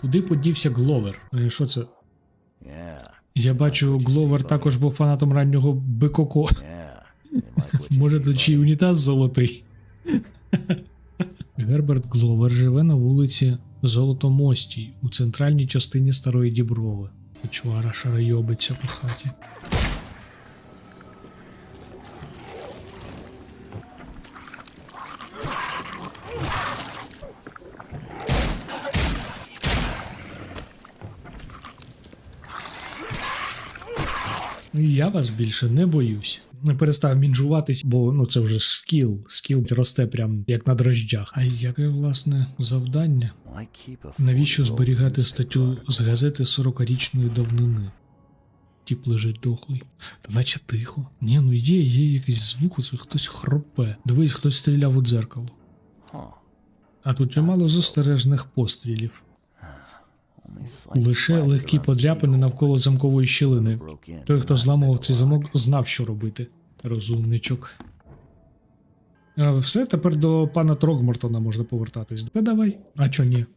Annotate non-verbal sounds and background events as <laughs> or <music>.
Куди подівся Гловер? Е, Що це? Я бачу, Гловер також був фанатом раннього Бикоко. Може, тут ще й унітаз золотий. <laughs> Герберт Гловер живе на вулиці Золотомостій у центральній частині Старої Діброви. Чувара шарайобиться по хаті. Я вас більше не боюсь. Не перестав мінжуватись, бо ну це вже скіл. Скіл росте прям як на дрожджах. А яке власне завдання? Навіщо зберігати статтю з газети 40-річної давнини? Тіп лежить дохлий. Та наче тихо. Ні, ну є, є якийсь звук, це хтось хропе. Дивись, хтось стріляв у дзеркало. А тут чимало застережних пострілів. Лише легкі подряпини навколо замкової щілини. Той, хто зламував цей замок, знав, що робити. Розумничок. Все, тепер до пана Трогмортона можна повертатись. Та давай. А чо ні?